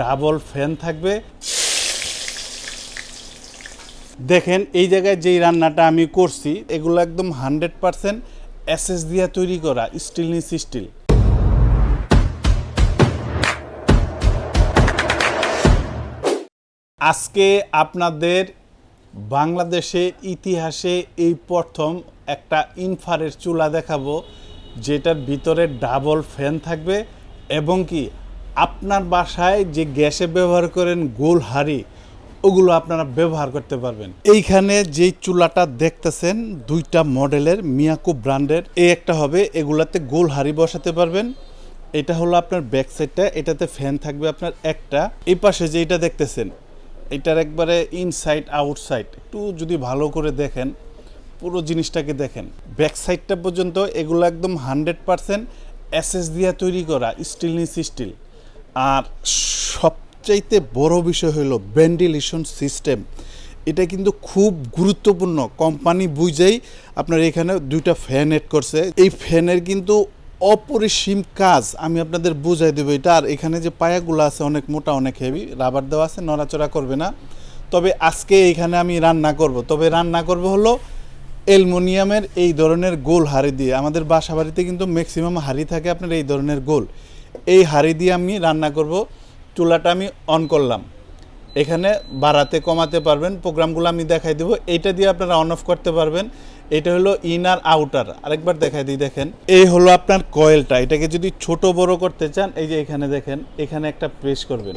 Double fan থাকবে। দেখেন, এই জায়গায় যেই রান্নাটা আমি করছি, এগুলো একদম হান্ড্রেড পারসেন্ট এসএস দিয়ে তৈরি করা, স্টিল নিস স্টিল। আজকে আপনাদের বাংলাদেশের ইতিহাসে এই প্রথম একটা ইনফারের চুলা দেখাবো, যেটার ভিতরে ডাবল ফ্যান থাকবে এবং কি আপনার বাসায় যে গ্যাসে ব্যবহার করেন গোল হাড়ি, ওগুলো আপনারা ব্যবহার করতে পারবেন। এইখানে যেই চুলাটা দেখতেছেন, দুইটা মডেলের মিয়াকো ব্র্যান্ডের এই একটা হবে, এগুলাতে গোল হাড়ি বসাতে পারবেন। এটা হলো আপনার ব্যাক সাইডটা, এটাতে ফ্যান থাকবে আপনার একটা। এই পাশে যেটা দেখতেছেন, এটার একবারে ইনসাইড আউটসাইড একটু যদি ভালো করে দেখেন, পুরো জিনিসটাকে দেখেন। ব্যাক সাইডটা পর্যন্ত এগুলো একদম হান্ড্রেড পারসেন্ট এসএস দিয়ে তৈরি করা স্টিল নিস স্টিল আর সবচাইতে বড় বিষয় হলো ভেন্টিলেশন সিস্টেম এটা কিন্তু খুব গুরুত্বপূর্ণ। কোম্পানি বুঝেই আপনার এখানে দুইটা ফ্যান এড করছে। এই ফ্যানের কিন্তু অপরিসীম কাজ আমি আপনাদের বুঝাই দেবো এটা। আর এখানে যে পায়াগুলো আছে অনেক মোটা, অনেক হেভি রাবার দেওয়া আছে, নড়াচড়া করবে না। তবে আজকে এখানে আমি রান্না করব। তবে রান্না করব হলো অ্যালমোনিয়ামের এই ধরনের গোল হাড়ি দিয়ে। আমাদের বাসা বাড়িতে কিন্তু ম্যাক্সিমাম হাড়ি থাকে আপনার এই ধরনের গোল। এই হাড়ি দিয়ে আমি রান্না করব, চুলাটা আমি অন করলাম। এখানে বাড়াতে, কমাতে পারবেন, প্রোগ্রামগুলো আমি দেখাই দেবো। এইটা দিয়ে আপনারা অন অফ করতে পারবেন। এটা হলো ইনার আউটার আরেকবার দেখাই দিই, দেখেন। এই হলো আপনার কয়েলটা এটাকে যদি ছোট, বড় করতে চান, এই যে এখানে দেখেন, এখানে একটা প্রেস করবেন।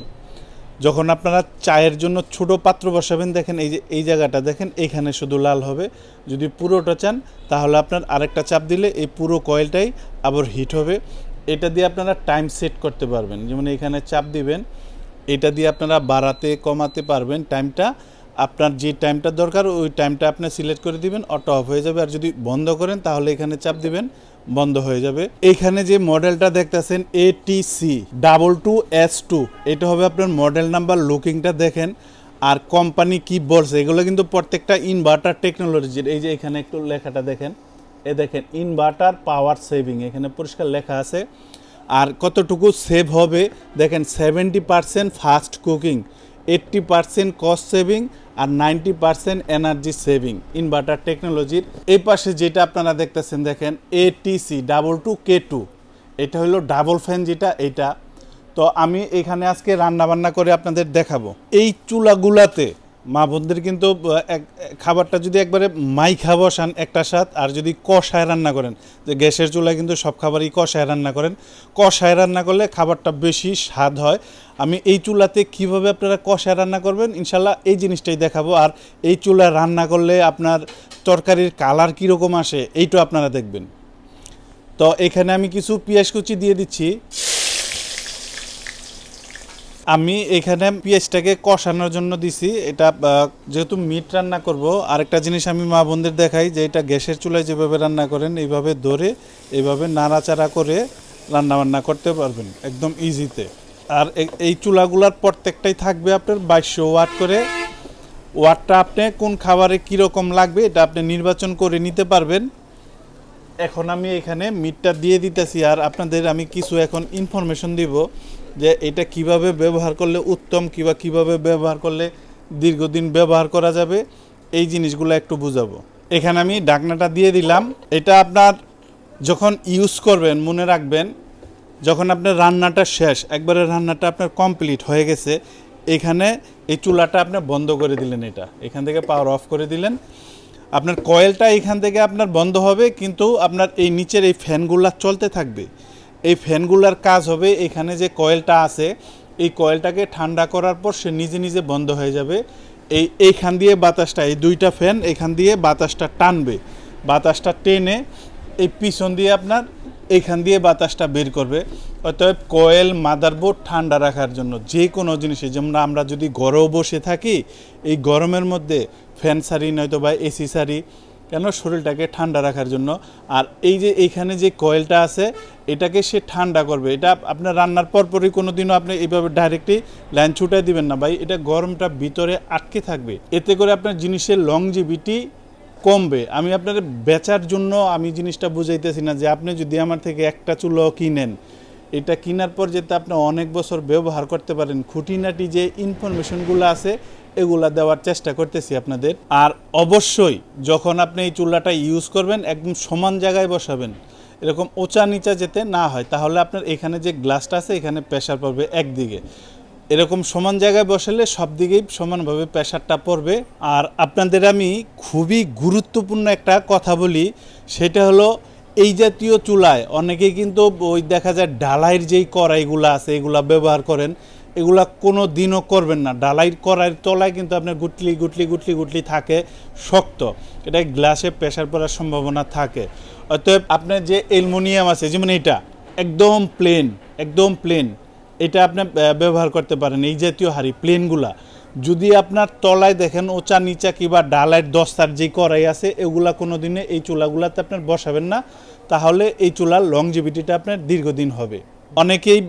যখন আপনারা চায়ের জন্য ছোট পাত্র বসাবেন, দেখেন, এই যে, এই জায়গাটা, দেখেন এইখানে শুধু লাল হবে। যদি পুরোটা চান, তাহলে আপনার আরেকটা চাপ দিলে এই পুরো কয়েলটাই আবার হিট হবে। এটা দিয়ে আপনারা টাইম সেট করতে পারবেন। যেমন এখানে চাপ দিবেন, এটা দিয়ে আপনারা বাড়াতে, কমাতে পারবেন টাইমটা আপনার যে টাইমটা দরকার, ওই টাইমটা আপনি সিলেক্ট করে দিবেন অটো অফ হয়ে যাবে। আর যদি বন্ধ করেন, তাহলে এখানে চাপ দিবেন, বন্ধ হয়ে যাবে। এখানে যে মডেলটা দেখতেছেন ATC double two S two এটা হবে আপনার মডেল নাম্বার লুকিংটা দেখেন। আর কোম্পানি কি বলছে এগুলো কিন্তু প্রত্যেকটা ইনভার্টার টেকনোলজির এই যে এখানে একটু লেখাটা দেখেন। এ দেখেন ইনভার্টার পাওয়ার সেভিং এখানে পরিষ্কার লেখা আছে। আর কতটুকু সেভ হবে? দেখেন seventy percent fast cooking eighty percent cost saving আর ninety percent energy saving inverter টেকনোলজির এই পাশে যেটা আপনারা দেখতেছেন, দেখেন ATC double two K two এটা হলো ডাবল ফ্যান যেটা এটা তো আমি এখানে আজকে রান্না বান্না করে আপনাদের দেখাবো। এই চুলাগুলাতে মা বোনদের কিন্তু খাবারটা যদি একবারে মাই খাব সান একটা স্বাদ, আর যদি কষায় রান্না করেন যে গ্যাসের চুলায় কিন্তু সব খাবারই কষায় রান্না করেন। কষায় রান্না করলে খাবারটা বেশি স্বাদ হয়। আমি এই চুলাতে কীভাবে আপনারা কষায় রান্না করবেন, ইনশাল্লাহ এই জিনিসটাই দেখাবো। আর এই চুলায় রান্না করলে আপনার তরকারির কালার কীরকম আসে, এইটা আপনারা দেখবেন। তো এখানে আমি কিছু পেঁয়াজ কুচি দিয়ে দিচ্ছি। আমি এখানে পেঁয়াজটাকে কষানোর জন্য দিছি। এটা যেহেতু মিট রান্না করব, আরেকটা জিনিস আমি মা বোনদের দেখাই যে এটা গ্যাসের চুলায় যেভাবে রান্না করেন, এইভাবে ধরে এইভাবে নাড়াচাড়া করে রান্না বান্না করতে পারবেন, একদম ইজিতে আর এই চুলাগুলার প্রত্যেকটাই থাকবে আপনার বাইশশো ওয়াট করে। ওয়াটটা আপনি কোন খাবারে কীরকম লাগবে এটা আপনি নির্বাচন করে নিতে পারবেন। এখন আমি এখানে মিটটা দিয়ে দিতেছি আর আপনাদের আমি কিছু এখন ইনফরমেশন দিব। যে এটা কীভাবে ব্যবহার করলে উত্তম কিবা কীভাবে ব্যবহার করলে দীর্ঘদিন ব্যবহার করা যাবে, এই জিনিসগুলো একটু বুঝাবো। এখানে আমি ডাকনাটা দিয়ে দিলাম। এটা আপনার যখন ইউজ করবেন, মনে রাখবেন, যখন আপনার রান্নাটা শেষ, একবারে রান্নাটা আপনার কমপ্লিট হয়ে গেছে, এখানে এই চুলাটা আপনি বন্ধ করে দিলেন এটা। এখান থেকে পাওয়ার অফ করে দিলেন। আপনার কয়েলটা এখান থেকে আপনার বন্ধ হবে, কিন্তু আপনার এই নিচের এই ফ্যানগুলা চলতে থাকবে। এই ফ্যানগুলার কাজ হবে এখানে যে কয়েলটা আছে, এই কয়েলটাকে ঠান্ডা করার পর সে নিজে নিজে বন্ধ হয়ে যাবে। এই এইখান দিয়ে বাতাসটা, এই দুইটা ফ্যান এখান দিয়ে বাতাসটা টানবে। বাতাসটা টেনে এই পিছন দিয়ে আপনার এইখান দিয়ে বাতাসটা বের করবে। অতএব কয়েল, মাদারবোর্ড ঠান্ডা রাখার জন্য যে কোনো জিনিসে, যেমন আমরা যদি ঘরেও বসে থাকি, এই গরমের মধ্যে ফ্যান সারি নয়তো বা এসি সারি কেন শরীরটাকে ঠান্ডা রাখার জন্য? আর এই যে এইখানে যে কয়েলটা আছে, এটাকে সে ঠান্ডা করবে। এটা আপনার রান্নার পরপরই কোনো দিনও আপনি এইভাবে ডাইরেক্টলি লাইন ছুটাই দিবেন না ভাই। এটা গরমটা ভিতরে আটকে থাকবে। এতে করে আপনার জিনিসের লংজিভিটি কমবে। আমি আপনার বেচার জন্য আমি জিনিসটা বুঝাইতেছি না যে আপনি যদি আমার থেকে একটা চুলো কিনেন, এটা কেনার পর যাতে আপনি অনেক বছর ব্যবহার করতে পারেন, খুঁটিনাটি যে ইনফরমেশনগুলো আছে এগুলা দেওয়ার চেষ্টা করতেছি আপনাদের। আর অবশ্যই যখন আপনি এই চুলাটা ইউজ করবেন, একদম সমান জায়গায় বসাবেন, এরকম ওচা নিচা যেতে না হয়, তাহলে আপনার এখানে যে গ্লাসটা আছে, এখানে প্রেশার পড়বে একদিকে। এরকম সমান জায়গায় বসালে সব দিকেই সমানভাবে প্রেশারটা পড়বে। আর আপনাদের আমি খুবই গুরুত্বপূর্ণ একটা কথা বলি, সেটা হলো এই জাতীয় চুলায় অনেকেই কিন্তু ওই দেখা যায় ডালাইয়ের যেই কড়াইগুলো আছে, এগুলা ব্যবহার করেন। এগুলা কোনো দিনও করবেন না। ডালাইয়ের কড়াইয়ের তলায় কিন্তু আপনার গুটলি গুটলি গুটলি গুটলি থাকে, শক্ত। এটা গ্লাসে প্রেশার পড়ার সম্ভাবনা থাকে। অতএব আপনার যে অ্যালুমিনিয়াম আছে, যেমন এটা, একদম প্লেন একদম প্লেন, এটা আপনি ব্যবহার করতে পারেন এই জাতীয় হাড়ি, প্লেনগুলা। যদি আপনার তলায় দেখেন ওচা, নিচা কিংবা ডালাইয়ের দস্তার যে কড়াই আছে, এগুলা কোনো দিনে এই চুলাগুলাতে আপনার বসাবেন না। তাহলে এই চুলার লংজিভিটিটা আপনার দীর্ঘদিন হবে। অনেকেই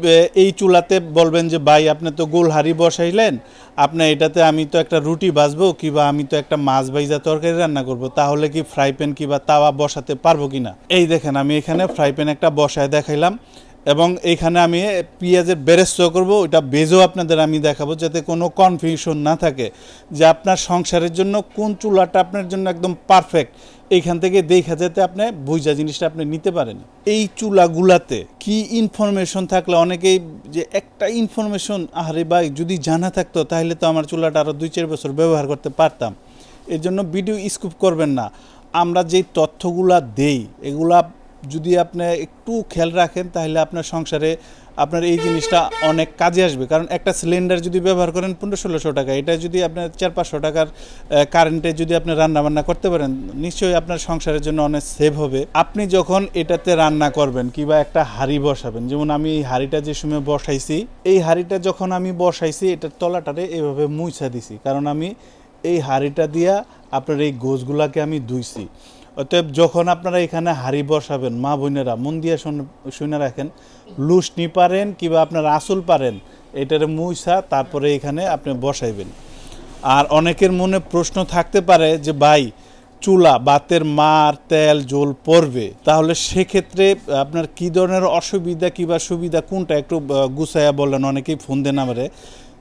এই চুলাতে বলবেন যে, ভাই, আপনি তো গোল হাড়ি বসাইলেন, আপনি এটাতে আমি তো একটা রুটি ভাজবো কিংবা আমি তো একটা মাছ ভাইজা তরকারি রান্না করব, তাহলে কি ফ্রাই প্যান কিংবা তাওয়া বসাতে পারব কিনা? এই দেখেন, আমি এখানে ফ্রাই প্যান একটা বসায় দেখাইলাম এবং এইখানে আমি পেঁয়াজের বেরেস্ত করব, ওইটা বেজও আপনাদের আমি দেখাবো যাতে কোনো কনফিউশন না থাকে যে আপনার সংসারের জন্য কোন চুলাটা আপনার জন্য একদম পারফেক্ট এইখান থেকে দেখা যাতে আপনি বুঝা জিনিসটা আপনি নিতে পারেন। এই চুলাগুলাতে কি ইনফরমেশন থাকলে অনেকেই যে একটা ইনফরমেশন আরে ভাই, যদি জানা থাকতো, তাহলে তো আমার চুলাটা আরও দুই চার বছর ব্যবহার করতে পারতাম। এর জন্য ভিডিও স্কুপ করবেন না। আমরা যেই তথ্যগুলা দেই, এগুলা যদি আপনি একটু খেয়াল রাখেন, তাহলে আপনার সংসারে আপনার এই জিনিসটা অনেক কাজে আসবে। কারণ একটা সিলিন্ডার যদি ব্যবহার করেন পনেরো, ষোলোশো টাকা, এটা যদি আপনার চার, পাঁচশো টাকার কারেন্টে যদি আপনি রান্না বান্না করতে পারেন, নিশ্চয়ই আপনার সংসারের জন্য অনেক সেভ হবে। আপনি যখন এটাতে রান্না করবেন কিংবা একটা হাঁড়ি বসাবেন, যেমন আমি এই হাঁড়িটা যে সময় বসাইছি, এই হাঁড়িটা যখন আমি বসাইছি, এটার তলাটারে এভাবে মুছা দিছি। কারণ আমি এই হাঁড়িটা দিয়া আপনার এই গোছগুলাকে আমি ধুইছি। অতএব যখন আপনারা এখানে হাড়ি বসাবেন, মা বোনেরা, মন দিয়ে শুন- রাখেন লুসনি পারেন কিংবা আপনার আসল পারেন, এটার মুইসা তারপরে এখানে আপনি বসাইবেন। আর অনেকের মনে প্রশ্ন থাকতে পারে যে, ভাই, চুলা, বাতের মার, তেল, জল পড়বে। তাহলে সেক্ষেত্রে আপনার কি ধরনের অসুবিধা কিংবা সুবিধা, কোনটা একটু গুছাইয়া বললেন, অনেকেই ফোন দেন আমারে।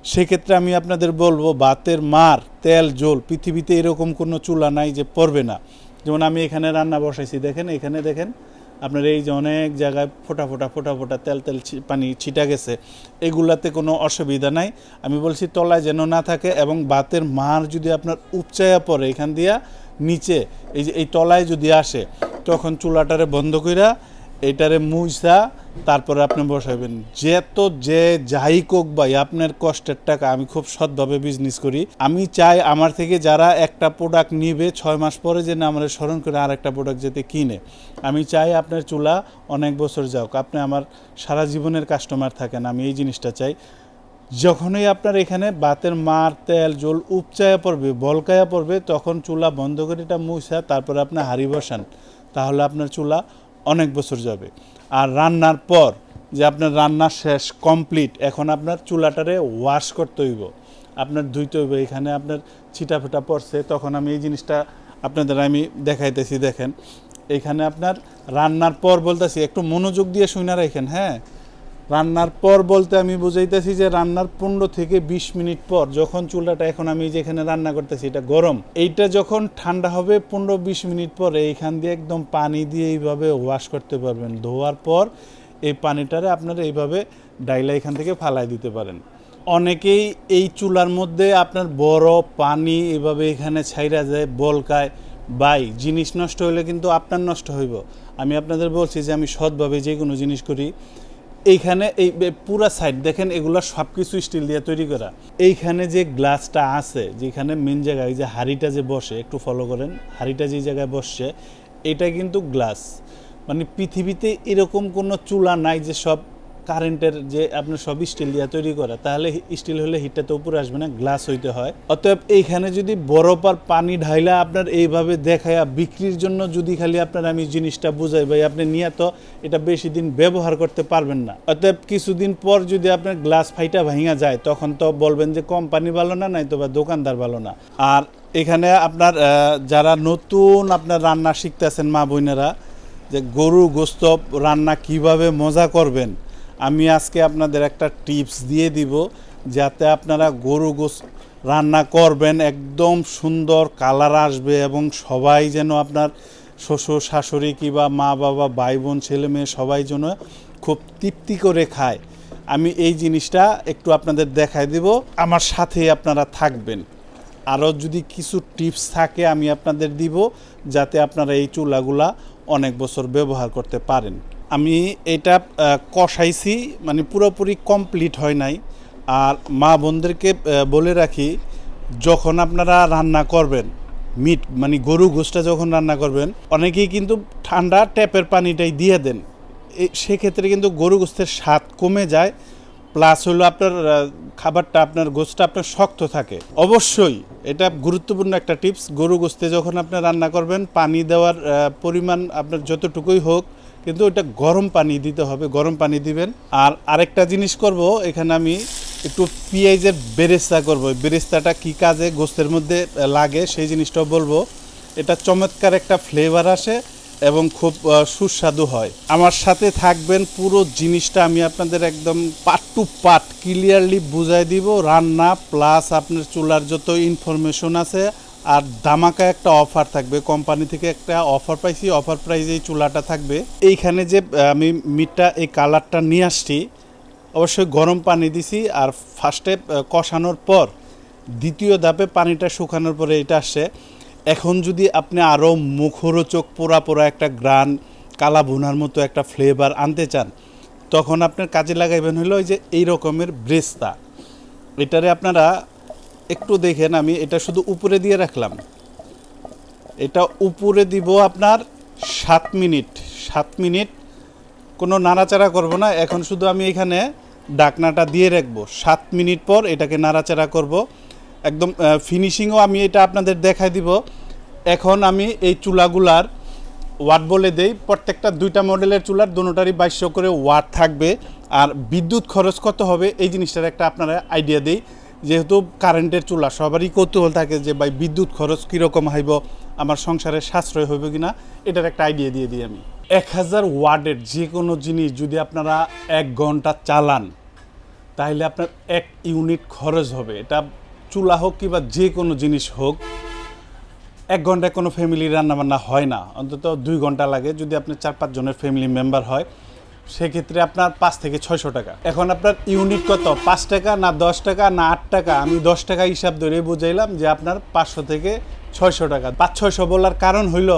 সেক্ষেত্রে আমি আপনাদের বলব, বাতের মার, তেল, জল, পৃথিবীতে এরকম কোনো চুলা নাই যে পড়বে না। যেমন আমি এখানে রান্না বসাইছি, দেখেন, এখানে দেখেন, আপনার এই যে অনেক জায়গায় ফোটা ফোটা ফোটা ফোটা তেল তেল পানি ছিটা গেছে। এগুলাতে কোনো অসুবিধা নাই। আমি বলছি, তলায় যেন না থাকে এবং বাতের মার যদি আপনার উপচায়া পড়ে এখান দিয়া, নিচে, এই যে এই তলায় যদি আসে, তখন চুলাটারে বন্ধ কইরা এটারে মুইসা তারপরে আপনি বসাবেন যেত যে যাই কোক ভাই, আপনার কষ্টের টাকা, আমি খুব সৎভাবে বিজনেস করি। আমি চাই আমার থেকে যারা একটা প্রোডাক্ট নিবে, ছয় মাস পরে যে না আমার স্মরণ করে আর একটা প্রোডাক্ট যেতে কিনে। আমি চাই আপনার চুলা অনেক বছর যাওক। আপনি আমার সারা জীবনের কাস্টমার থাকেন, আমি এই জিনিসটা চাই। যখনই আপনার এখানে বাতের মার, তেল, জল উপচায়া পড়বে, বলকায়া পড়বে, তখন চুলা বন্ধ করে এটা মুছা তারপরে আপনি হাঁড়ি বসান। তাহলে আপনার চুলা অনেক বছর যাবে। আর রান্নার পর যে আপনার রান্না শেষ কমপ্লিট এখন আপনার চুলাটারে ওয়াশ করতে হইব। আপনার ধুইতে হইব। এখানে আপনার ছিটা ফেটা পড়ছে, তখন আমি এই জিনিসটা আপনাদের আমি দেখাইতেছি, দেখেন। এখানে আপনার রান্নার পর বলতেছি, একটু মনোযোগ দিয়ে শুনে রাখেন হ্যাঁ? রান্নার পর বলতে আমি বুঝাইতেছি যে রান্নার পনেরো থেকে বিশ মিনিট পর যখন চুলাটা এখন আমি যেখানে রান্না করতেছি, এটা গরম। এইটা যখন ঠান্ডা হবে, পনেরো বিশ মিনিট পরে এইখান দিয়ে একদম পানি দিয়ে এইভাবে ওয়াশ করতে পারবেন। ধোয়ার পর এই পানিটারে আপনারা এইভাবে ডাইলা এখান থেকে ফালাই দিতে পারেন। অনেকেই এই চুলার মধ্যে আপনার বড় পানি এভাবে এখানে ছাইরা যায়, বলকায়। বাই জিনিস নষ্ট হলে কিন্তু আপনার নষ্ট হইব। আমি আপনাদের বলছি যে আমি সৎভাবে যে কোনো জিনিস করি। এইখানে এই পুরো সাইড দেখেন, এগুলো সব কিছু স্টিল দিয়ে তৈরি করা। এইখানে যে গ্লাসটা আছে, যেখানে মেন জায়গায় যে হাড়িটা যে বসে, একটু ফলো করেন, হাড়িটা যে জায়গায় বসছে, এটা কিন্তু গ্লাস মানে পৃথিবীতে এরকম কোনো চুলা নাই যে সব কারেন্টের যে আপনার সব স্টিল দিয়ে তৈরি করা, তাহলে স্টিল হলে হিটটা তো উপরে আসবে না গ্লাস হইতে হয়। অতএব এইখানে যদি বরফ আর পানি ঢাইলা আপনার এইভাবে দেখায়া বিক্রির জন্য যদি খালি আপনার আমি জিনিসটা বুঝাই ভাই, আপনি নিয়ে তো এটা বেশি দিন ব্যবহার করতে পারবেন না। অতএব কিছুদিন পর যদি আপনার গ্লাস ফাইটা ভাঙা যায়, তখন তো বলবেন যে কোম্পানি ভালো না, নাই তো বা দোকানদার ভালো না। আর এখানে আপনার যারা নতুন আপনার রান্না শিখতেছেন মা বোনেরা, যে গরু গোস্ত রান্না কীভাবে মজা করবেন আমি আজকে আপনাদের একটা টিপস দিয়ে দিব যাতে আপনারা গরু গোস রান্না করবেন, একদম সুন্দর কালার আসবে এবং সবাই যেন আপনার শ্বশুর, শাশুড়ি কিংবা মা বাবা ভাই বোন ছেলে মেয়ে সবাই যেন খুব তৃপ্তি করে খায়। আমি এই জিনিসটা একটু আপনাদের দেখাই দিব, আমার সাথেই আপনারা থাকবেন। আরও যদি কিছু টিপস থাকে আমি আপনাদের দিব যাতে আপনারা এই চুলাগুলা অনেক বছর ব্যবহার করতে পারেন। আমি এটা কষাইছি মানে পুরোপুরি কমপ্লিট হয় নাই। আর মা বোনদেরকে বলে রাখি, যখন আপনারা রান্না করবেন মিট মানে গরু গোষ্ঠটা যখন রান্না করবেন, অনেকেই কিন্তু ঠান্ডা ট্যাপের পানিটাই দিয়ে দেন। সেক্ষেত্রে কিন্তু গরু গোস্তের স্বাদ কমে যায় প্লাস হলো আপনার খাবারটা, আপনার গোস্তটা আপনার শক্ত থাকে। অবশ্যই এটা গুরুত্বপূর্ণ একটা টিপস গরু গোস্তে যখন আপনি রান্না করবেন, পানি দেওয়ার পরিমাণ আপনার যতটুকুই হোক কিন্তু ওটা গরম পানি দিতে হবে, গরম পানি দিবেন। আর আরেকটা জিনিস করব, এখানে আমি একটু পেঁয়াজের বেরেস্তা করব। বেরেস্তাটা কি কাজে গোস্তের মধ্যে লাগে সেই জিনিসটাও বলব। এটা চমৎকার একটা ফ্লেভার আসে এবং খুব সুস্বাদু হয়। আমার সাথে থাকবেন পুরো জিনিসটা আমি আপনাদের একদম পার্ট টু পার্ট ক্লিয়ারলি বুঝাই দিব। রান্না প্লাস আপনার চুলার যত ইনফরমেশন আছে আর দামাকা একটা অফার থাকবে। কোম্পানি থেকে একটা অফার পাইছি অফার প্রাইজে এই চুলাটা থাকবে। এইখানে যে আমি মিটটা এই কালারটা নিয়ে আসছি, অবশ্যই গরম পানি দিছি আর ফার্স্টে কষানোর পর দ্বিতীয় ধাপে পানিটা শুকানোর পরে এটা আসছে। এখন যদি আপনি আরও মুখরোচক, পোড়া পোড়া একটা গ্রান কালা ভুনার মতো একটা ফ্লেভার আনতে চান, তখন আপনার কাজে লাগাইবেন হলো ওই যে এই রকমের ব্রেস্তা। এটারে আপনারা একটু দেখেন আমি, এটা শুধু উপরে দিয়ে রাখলাম। এটা উপরে দিব আপনার সাত মিনিট। সাত মিনিট কোনো নাড়াচাড়া করব না, এখন শুধু আমি এখানে ডাকনাটা দিয়ে রাখব। সাত মিনিট পর এটাকে নাড়াচাড়া করব। একদম ফিনিশিংও আমি এটা আপনাদের দেখাই দিব। এখন আমি এই চুলাগুলার ওয়াট বলে দেই, প্রত্যেকটা দুইটা মডেলের চুলার দুটোটারই বাইশশো করে ওয়াট থাকবে। আর বিদ্যুৎ খরচ কত হবে, এই জিনিসটার একটা আপনারা আইডিয়া দেই। যেহেতু কারেন্টের চুলা, সবারই কৌতূহল থাকে যে, ভাই, বিদ্যুৎ খরচ কীরকম হইব? আমার সংসারে সাশ্রয় হইব কি না? এটার একটা আইডিয়া দিয়ে দিই আমি। এক হাজার ওয়ার্ডের যে কোনো জিনিস যদি আপনারা এক ঘণ্টা চালান তাহলে আপনার এক ইউনিট খরচ হবে। এটা চুলা হোক কিংবা যে কোনো জিনিস হোক, এক ঘন্টায় কোনো ফ্যামিলি রান্নাবান্না হয় না। অন্তত দুই ঘণ্টা লাগে। যদি আপনি চার পাঁচজনের ফ্যামিলি মেম্বার হয় সেক্ষেত্রে আপনার পাঁচ থেকে ছয়শো টাকা। এখন আপনার ইউনিট কত? পাঁচ টাকা না দশ টাকা না আট টাকা? আমি দশ টাকা হিসাব ধরে বুঝাইলাম যে আপনার পাঁচশো থেকে ছয়শো টাকা। পাঁচ ছয়শো বলার কারণ হইল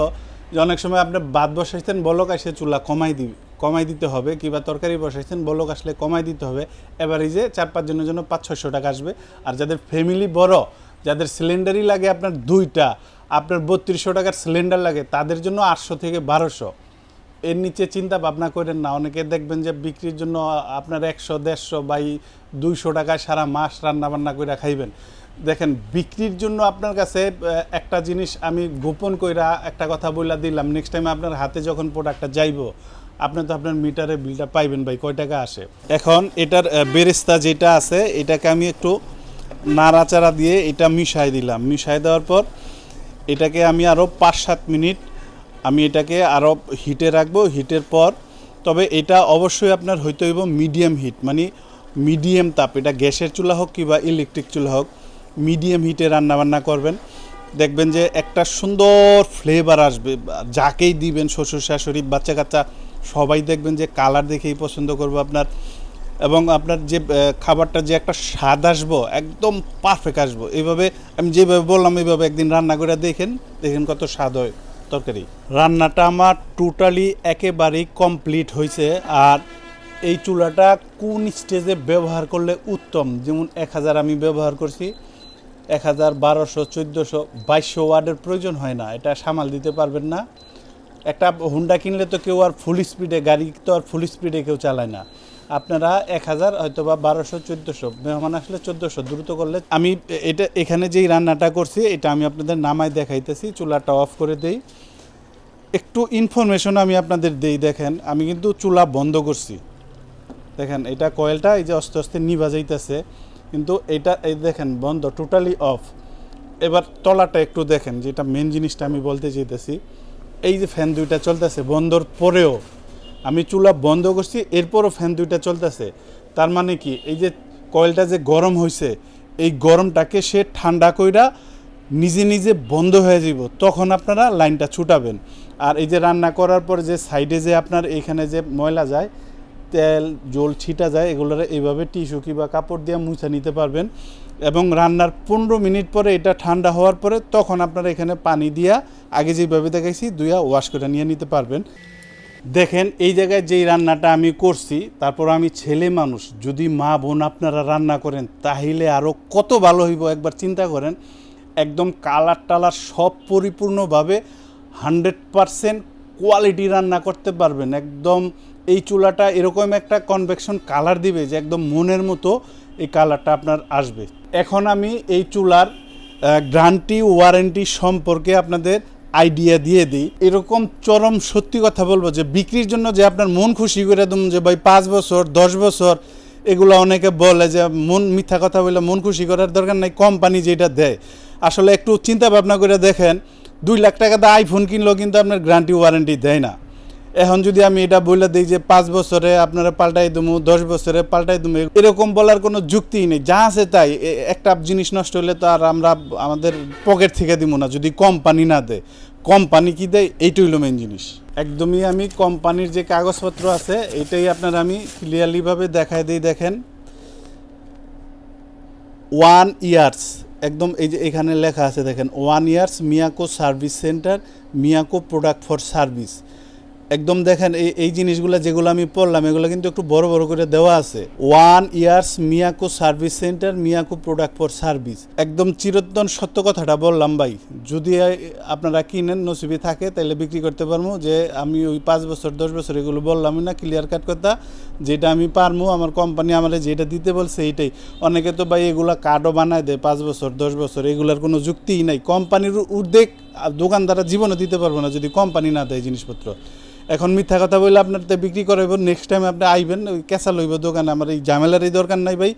যে অনেক সময় আপনি বাদ বসাইছেন, বলক আসে চুলা কমাই দিবে, কমাই দিতে হবে, কিংবা তরকারি বসাইছেন, বলক আসলে কমাই দিতে হবে। এবার যে চার পাঁচ জনের জন্য পাঁচ ছয়শো টাকা আসবে। আর যাদের ফ্যামিলি বড়, যাদের সিলিন্ডারই লাগে আপনার দুইটা, আপনার বত্রিশশো টাকার সিলিন্ডার লাগে, তাদের জন্য আটশো থেকে বারোশো। এর নিচে চিন্তা ভাবনা করেন না। অনেকে দেখবেন যে বিক্রির জন্য আপনার একশো, দেড়শো বাই দুইশো টাকায় সারা মাস রান্না বান্না করে খাইবেন। দেখেন, বিক্রির জন্য আপনার কাছে একটা জিনিস আমি গোপন কইরা একটা কথা বইলা দিলাম। নেক্সট টাইম আপনার হাতে যখন প্রোডাক্টটা যাইবো, আপনি তো আপনার মিটারে বিলটা পাইবেন ভাই, কয় টাকা আসে? এখন এটার বেরেস্তা যেটা আছে, এটাকে আমি একটু নাড়াচাড়া দিয়ে এটা মিশাই দিলাম। মিশাই দেওয়ার পর এটাকে আমি আরও পাঁচ সাত মিনিট আমি এটাকে আরও হিটে রাখব, হিটের পর। তবে এটা অবশ্যই আপনার হইতে হইব মিডিয়াম হিট মানে মিডিয়াম তাপ, এটা গ্যাসের চুলা হোক কিংবা ইলেকট্রিক চুলা হোক, মিডিয়াম হিটে রান্নাবান্না করবেন। দেখবেন যে একটা সুন্দর ফ্লেভার আসবে, যাকেই দিবেন শ্বশুর শাশুড়ি, বাচ্চা কাচ্চা, সবাই দেখবেন যে কালার দেখেই পছন্দ করব আপনার। এবং আপনার যে খাবারটা যে একটা স্বাদ আসব, একদম পারফেক্ট আসব। এইভাবে আমি যেভাবে বললাম, এইভাবে একদিন রান্না করে দেখেন দেখেন কত স্বাদ হয়। তরকারি? রান্নাটা আমার টোটালি একেবারেই কমপ্লিট হয়েছে আর এই চুলাটা কোন স্টেজে ব্যবহার করলে উত্তম? যেমন এক হাজার আমি ব্যবহার করছি, এক হাজার বারোশো, চোদ্দোশো, বাইশশো ওয়ার্ডের প্রয়োজন হয় না, এটা সামাল দিতে পারবেন না। একটা হুন্ডা কিনলে তো কেউ আর ফুল স্পিডে গাড়ি তো আর ফুল স্পিডে কেউ চালায় না। আপনারা এক হাজার হয়তো বা বারোশো, চোদ্দোশো, মেহমান আসলে চোদ্দোশো দ্রুত করলে আমি এটা, এখানে যেই রান্নাটা করছি, এটা আমি আপনাদের নামায় দেখাইতেছি, চুলাটা অফ করে দেই। একটু ইনফরমেশন আমি আপনাদের দেই, দেখেন, আমি কিন্তু চুলা বন্ধ করছি। দেখেন, এটা কয়েলটা এই যে আস্তে আস্তে নিভা যাইতেছে, কিন্তু এটা, এই দেখেন, বন্ধ টোটালি অফ এবার তলাটা একটু দেখেন, যেটা মেন জিনিসটা আমি বলতে চাইতেছি, এই যে ফ্যান দুইটা চলতেছে বন্ধর পরেও, আমি চুলা বন্ধ করছি, এরপরও ফ্যান দুইটা চলতেছে। তার মানে কি, এই যে কয়েলটা যে গরম হয়েছে এই গরমটাকে সে ঠান্ডা কইরা নিজে নিজে বন্ধ হয়ে যাব, তখন আপনারা লাইনটা ছুটাবেন। আর এই যে রান্না করার পর যে সাইডে যে আপনার এখানে যে ময়লা যায়, তেল, জল ছিটা যায়, এগুলোর এইভাবে টিস্যু কিংবা কাপড় দিয়ে মুছে নিতে পারবেন। এবং রান্নার পনেরো মিনিট পরে এটা ঠান্ডা হওয়ার পরে তখন আপনারা এখানে পানি দিয়া আগে যেভাবে দেখাইছি দুইয়া ওয়াশ করে নিয়ে নিতে পারবেন। দেখেন, এই জায়গায় যেই রান্নাটা আমি করছি, তারপর আমি ছেলে মানুষ, যদি মা বোন আপনারা রান্না করেন, তাহলে আরও কত ভালো হইব, একবার চিন্তা করেন। একদম কালার টালার সব পরিপূর্ণভাবে হান্ড্রেড পারসেন্ট কোয়ালিটি রান্না করতে পারবেন। একদম এই চুলাটা এরকম একটা কনভেকশন কালার দিবে যে একদম মনের মতো এই কালারটা আপনার আসবে। এখন আমি এই চুলার গ্রান্টি ওয়ারেন্টি সম্পর্কে আপনাদের আইডিয়া দিয়ে দিই। এরকম চরম সত্যি কথা বলব যে বিক্রির জন্য যে আপনার মন খুশি করে দেবো যে ভাই পাঁচ বছর, দশ বছর, এগুলো অনেকে বলে যে মন মিথ্যা কথা বলে মন খুশি করার দরকার নাই কোম্পানি যেটা দেয়। আসলে একটু চিন্তা ভাবনা করে দেখেন, দুই লাখ টাকা দিয়ে আইফোন কিনলেও কিন্তু আপনার গ্যারান্টি ওয়ারেন্টি দেয় না। এখন যদি আমি এটা বলে দিই যে পাঁচ বছরে আপনারা পাল্টাই দেবো দশ বছরে পাল্টাই দেবো এরকম বলার কোনো যুক্তিই নেই। যা আছে তাই একটা জিনিস নষ্ট হলে তো আর আমরা আমাদের পকেট থেকে দিব না, যদি কোম্পানি না দেয়। কোম্পানি কি দেয়? এইটাই হলো মেন জিনিস। একদমই আমি কোম্পানির যে কাগজপত্র আছে, এটাই আপনার আমি ক্লিয়ারলিভাবে দেখায় দিই, দেখেন। ওয়ান ইয়ার্স একদম এই যে এখানে লেখা আছে দেখেন one years Miyako service center Miyako product for service একদম দেখেন এই এই জিনিসগুলো যেগুলো আমি পড়লাম, এগুলো কিন্তু একটু বড় বড় করে দেওয়া আছে। One years Miyako service center Miyako product for service একদম চিরন্তন সত্য কথাটা বললাম ভাই। যদি আপনারা কিনেন, নসিবি থাকে তাহলে বিক্রি করতে পারব। যে আমি ওই পাঁচ বছর, দশ বছর এগুলো বললাম না ক্লিয়ার কাট কথা। যেটা আমি পারব আমার কোম্পানি আমার যেটা দিতে বলছে এইটাই। অনেকে তো ভাই এগুলা কার্ডও বানায় দেয়, পাঁচ বছর, দশ বছর, এগুলার কোনো যুক্তিই নাই। কোম্পানির উদ্বেগ দোকানদাররা জীবনে দিতে পারব না যদি কোম্পানি না দেয় জিনিসপত্র। এখন মিথ্যা কথা বললে আপনার তো বিক্রি করাইব নেক্সট টাইম আপনি আইবেন, ওই ক্যাঁচা লইব দোকানে, আমার এই ঝামেলার এই দরকার নাই ভাই।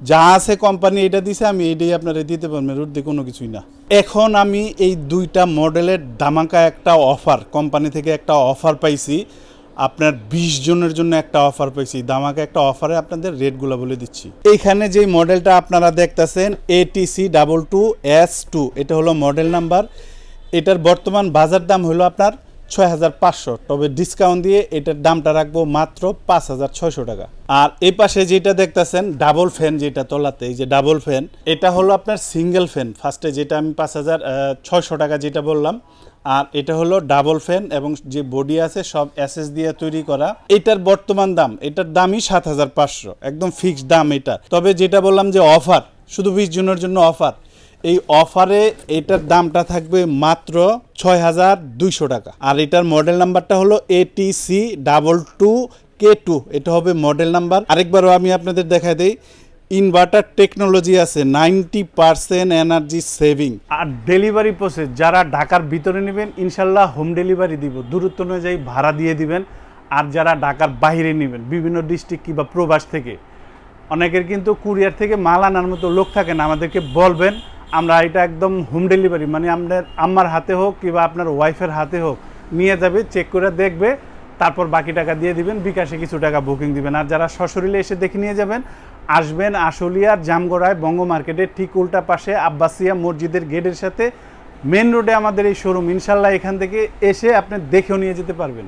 যা আছে কোম্পানি এটা দিছে, আমি এইটাই আপনারা দিতে পারবেন রুদ্দে কোনো কিছুই না। এখন আমি এই দুইটা মডেলের দামাকা একটা অফার কোম্পানি থেকে একটা অফার পাইছি। আপনার বিশ জনের জন্য একটা অফার পেয়েছি। দামাকে একটা অফারে আপনাদের রেটগুলো বলে দিচ্ছি। এইখানে যে মডেলটা আপনারা দেখতেছেন ATC double two S two এটা হলো মডেল নাম্বার এটার বর্তমান বাজার দাম হলো আপনার ছয় হাজার পাঁচশো। তবে ডিসকাউন্ট দিয়ে এটার দামটা রাখব মাত্র পাঁচ হাজার ছয়শো টাকা। আর এই পাশে যেটা দেখতেছেন ডাবল ফ্যান যেটা তলাতে, এই যে ডাবল ফ্যান এটা হলো আপনার সিঙ্গেল ফ্যান ফার্স্টে যেটা আমি পাঁচ হাজার ছয়শো টাকা যেটা বললাম, আর এটা হলো ডাবল ফ্যান এবং যে বডি আছে সব এসএস দিয়ে তৈরি করা। এটার বর্তমান দাম, এটার দামই সাত হাজার পাঁচশো। একদম ফিক্সড দাম এটা। তবে যেটা বললাম যে অফার শুধু বিশ জনের জন্য অফার এই অফারে এটার দামটা থাকবে মাত্র ছয় হাজার দুইশো টাকা। আর এটার মডেল নাম্বারটা হলো ATC double two K two এটা হবে মডেল নাম্বার আরেকবারও আমি আপনাদের দেখাই দিই ইনভার্টার টেকনোলজি আছে, নাইনটি পার্সেন্ট এনার্জি সেভিং আর ডেলিভারি প্রসেস যারা ঢাকার ভিতরে নেবেন, ইনশাল্লাহ হোম ডেলিভারি দিব। দূরত্ব অনুযায়ী ভাড়া দিয়ে দিবেন। আর যারা ঢাকার বাইরে নেবেন, বিভিন্ন ডিস্ট্রিক্ট কিংবা প্রবাস থেকে, অনেকের কিন্তু কুরিয়ার থেকে মাল আনার মতো লোক থাকে না, আমাদেরকে বলবেন আমরা এটা একদম হোম ডেলিভারি মানে আপনার আমার হাতে হোক কিংবা আপনার ওয়াইফের হাতে হোক, নিয়ে যাবে চেক করে দেখবে, তারপর বাকি টাকা দিয়ে দিবেন, বিকাশে কিছু টাকা বুকিং দিবেন। আর যারা সশরীরে এসে দেখে নিয়ে যাবেন, আসবেন আশুলিয়ার জামগড়ায় বঙ্গ মার্কেটের ঠিক উল্টা পাশে আব্বাসিয়া মসজিদের গেটের সাথে মেন রোডে আমাদের এই শোরুম ইনশাল্লাহ এখান থেকে এসে আপনি দেখেও নিয়ে যেতে পারবেন।